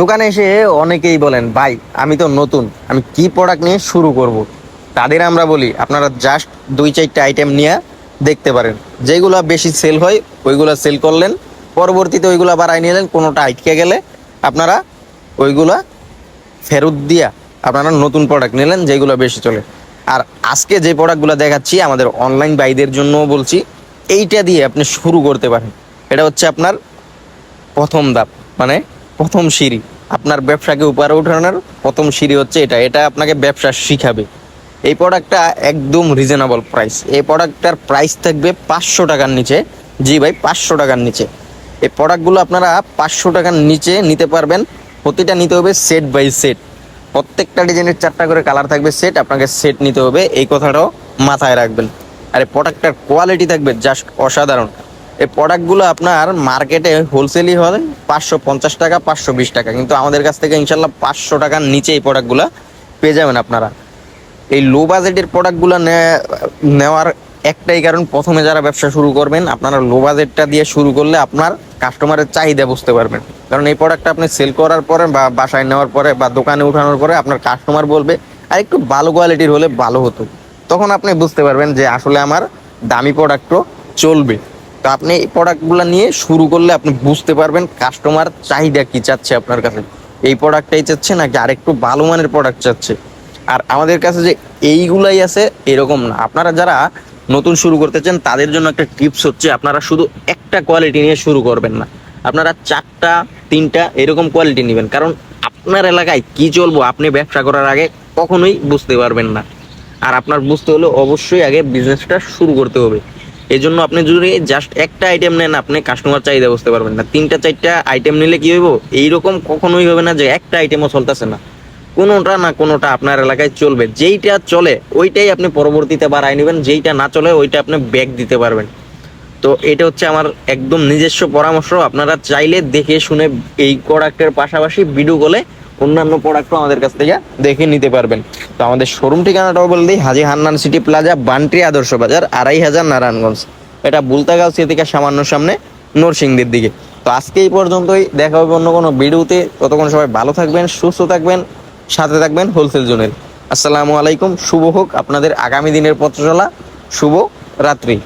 দোকানে এসে অনেকেই বলেন, ভাই, আমি তো নতুন, আমি কি প্রোডাক্ট নিয়ে শুরু করব। তাদের আমরা বলি, আপনারা জাস্ট দুই চারটা আইটেম নিয়ে দেখতে পারেন। যেগুলো বেশি সেল হয়, ওইগুলো সেল করলেন, পরবর্তীতে ওইগুলো বাড়াই নিলেন কোনোটা আটকে গেলে আপনারা ওইগুলো ফেরত দিয়া আপনারা নতুন প্রোডাক্ট নিলেন, যেগুলো বেশি চলে। আর আজকে যে প্রোডাক্টগুলো দেখাচ্ছি, আমাদের অনলাইন বাইদের জন্য বলছি, এইটা দিয়ে আপনি শুরু করতে পারেন। এটা হচ্ছে আপনার প্রথম ধাপ মানে প্রথম সিঁড়ি। আপনার ব্যবসাকে উপরে উঠানোর প্রথম সিঁড়ি হচ্ছে এটা। এটা আপনাকে ব্যবসা শিখাবে। এই প্রোডাক্টটা একদম রিজনেবল প্রাইস এই প্রোডাক্টটার প্রাইস থাকবে পাঁচশো টাকার নিচে। জি ভাই, পাঁচশো টাকার নিচে। এই প্রোডাক্টগুলো আপনারা পাঁচশো টাকার নিচে নিতে পারবেন। প্রতিটা নিতে হবে সেট বাই সেট প্রত্যেকটা ডিজাইনের চারটা করে কালার থাকবে সেট আপনাকে সেট নিতে হবে। এই কথাটাও মাথায় রাখবেন। আর এই প্রোডাক্টটার কোয়ালিটি থাকবে জাস্ট অসাধারণ। এই প্রোডাক্টগুলো আপনার মার্কেটে হোলসেলই হবে পাঁচশো পঞ্চাশ টাকা, পাঁচশো বিশ টাকা। কিন্তু আমাদের কাছ থেকে ইনশাল্লাহ পাঁচশো টাকার নিচে এই প্রোডাক্টগুলো পেয়ে যাবেন আপনারা। এই লো বাজেটের প্রোডাক্টগুলো নেওয়ার একটাই কারণ, প্রথমে যারা ব্যবসা শুরু করবেন, আপনারা লো বাজেটটা দিয়ে শুরু করলে আপনার কাস্টমারের চাহিদা বুঝতে পারবেন। কারণ এই প্রোডাক্টটা আপনি সেল করার পরে বা বাসায় নেওয়ার পরে বা দোকানে উঠানোর পরে আপনার কাস্টমার বলবে, আর একটু ভালো কোয়ালিটির হলে ভালো হতো। তখন আপনি বুঝতে পারবেন যে আসলে আমার দামি প্রোডাক্টও চলবে। তো আপনি এই প্রোডাক্টগুলো নিয়ে শুরু করলে আপনি বুঝতে পারবেন কাস্টমার চাহিদা কি চাচ্ছে আপনার কাছে। এই প্রোডাক্টটাই চাচ্ছে নাকি আরেকটু ভালো মানের প্রোডাক্ট চাচ্ছে? আর আমাদের কাছে যে এইগুলাই আছে, এরকম না। আপনারা যারা নতুন শুরু করতে চান, তাদের জন্য একটা টিপস হচ্ছে, আপনারা শুধু একটা কোয়ালিটি নিয়ে শুরু করবেন না। আপনারা চারটা, তিনটা এরকম কোয়ালিটি নেবেন। কারণ আপনার এলাকায় কি চলবো, আপনি ব্যবসা করার আগে কখনোই বুঝতে পারবেন না। আর আপনার বুঝতে হলে অবশ্যই আগে বিজনেসটা শুরু করতে হবে। এই জন্য আপনি যদি জাস্ট একটা আইটেম নেন, আপনি কাস্টমার চাহিদা বুঝতে পারবেন না। তিনটা, চারটা আইটেম নিলে কি হইব? এইরকম কখনোই হবে না যে একটা আইটেমও চলতেছে না। কোনোটা না কোনোটা আপনার এলাকায় চলবে। যেইটা চলে, ওইটাই আপনি পরবর্তীতে বাড়াই নেবেন। যেইটা না চলে, ওইটা আপনি ব্যাক দিতে পারবেন। তো এটা হচ্ছে আমার একদম নিজস্ব পরামর্শ। আপনারা চাইলে দেখে শুনে এই প্রোডাক্টের পাশাপাশি ভিডিও কলে অন্যান্য প্রোডাক্টও আমাদের কাছ থেকে দেখে নিতে পারবেন। তো আমাদের শোরুম ঠিকানাটাও বলে দিই, হাজি হান্নান সিটি প্লাজা বান্ট্রি আদর্শ বাজার, আড়াই হাজার নারায়ণগঞ্জ। এটা বুলতাগাঁও থেকে সামান্য সামনে, নরসিংদীর দিকে। তো আজকে এই পর্যন্তই, দেখা হবে অন্য কোনো ভিডিওতে। ততক্ষণ সবাই ভালো থাকবেন, সুস্থ থাকবেন, সাথে থাকবেন হোলসেল জোনের আসসালামু আলাইকুম, শুভ হোক আপনাদের আগামী দিনের পথ চলা শুভ রাত্রি।